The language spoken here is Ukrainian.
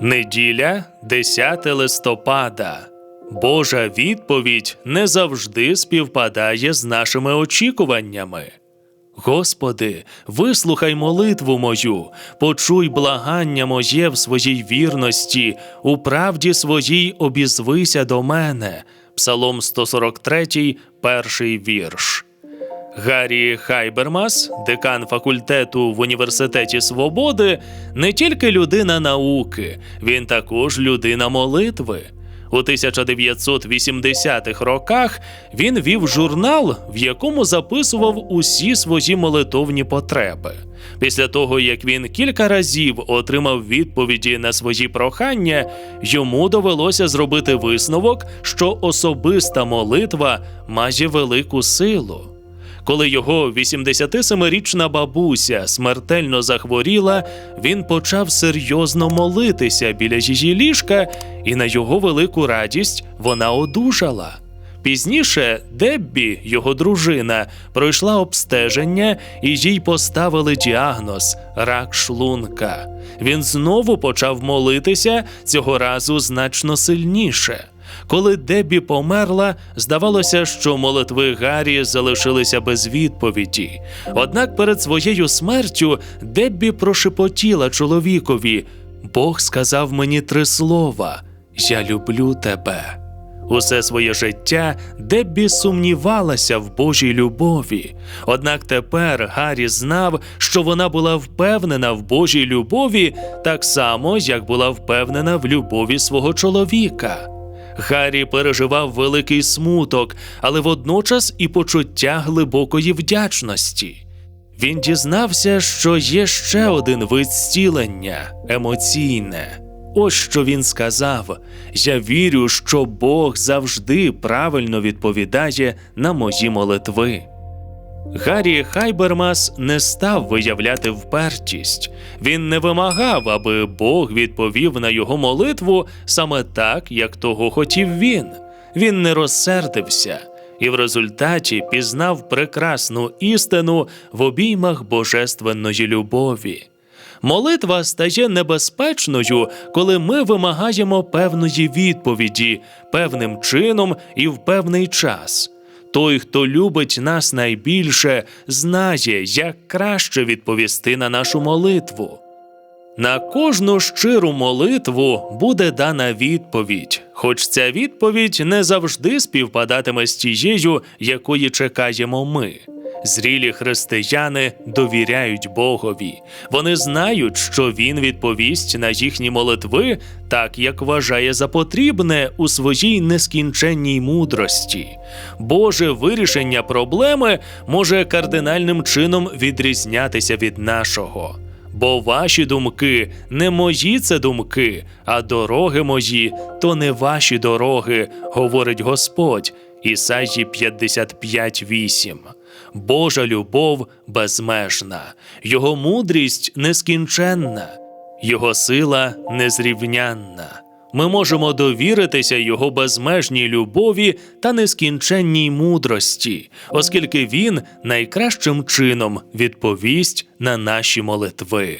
Неділя, 10 листопада. Божа відповідь не завжди співпадає з нашими очікуваннями. Господи, вислухай молитву мою, почуй благання моє в своїй вірності, у правді своїй обізвися до мене. Псалом 143, перший вірш. Гаррі Хайбермас, декан факультету в Університеті Свободи, не тільки людина науки, він також людина молитви. У 1980-х роках він вів журнал, в якому записував усі свої молитовні потреби. Після того, як він кілька разів отримав відповіді на свої прохання, йому довелося зробити висновок, що особиста молитва має велику силу. Коли його 87-річна бабуся смертельно захворіла, він почав серйозно молитися біля її ліжка, і на його велику радість вона одужала. Пізніше Деббі, його дружина, пройшла обстеження і їй поставили діагноз рак шлунка. Він знову почав молитися цього разу значно сильніше. Коли Дебі померла, здавалося, що молитви Гаррі залишилися без відповіді. Однак перед своєю смертю Деббі прошепотіла чоловікові: Бог сказав мені три слова: Я люблю тебе. Усе своє життя Деббі сумнівалася в Божій любові. Однак тепер Гаррі знав, що вона була впевнена в Божій любові так само, як була впевнена в любові свого чоловіка. Гаррі переживав великий смуток, але водночас і почуття глибокої вдячності. Він дізнався, що є ще один вид зцілення емоційне. Ось що він сказав: Я вірю, що Бог завжди правильно відповідає на мої молитви. Гаррі Хайбермас не став виявляти впертість. Він не вимагав, аби Бог відповів на його молитву саме так, як того хотів він. Він не розсердився і в результаті пізнав прекрасну істину в обіймах божественної любові. Молитва стає небезпечною, коли ми вимагаємо певної відповіді певним чином і в певний час. Той, хто любить нас найбільше, знає, як краще відповісти на нашу молитву. На кожну щиру молитву буде дана відповідь, хоч ця відповідь не завжди співпадатиме з тією, якої чекаємо ми. Зрілі християни довіряють Богові. Вони знають, що Він відповість на їхні молитви так, як вважає за потрібне у своїй нескінченній мудрості. Боже вирішення проблеми може кардинальним чином відрізнятися від нашого. Бо ваші думки не мої це думки, а дороги мої то не ваші дороги, говорить Господь. Ісаї 55.8. Божа любов безмежна, Його мудрість нескінченна, Його сила незрівнянна. Ми можемо довіритися Його безмежній любові та нескінченній мудрості, оскільки Він найкращим чином відповість на наші молитви.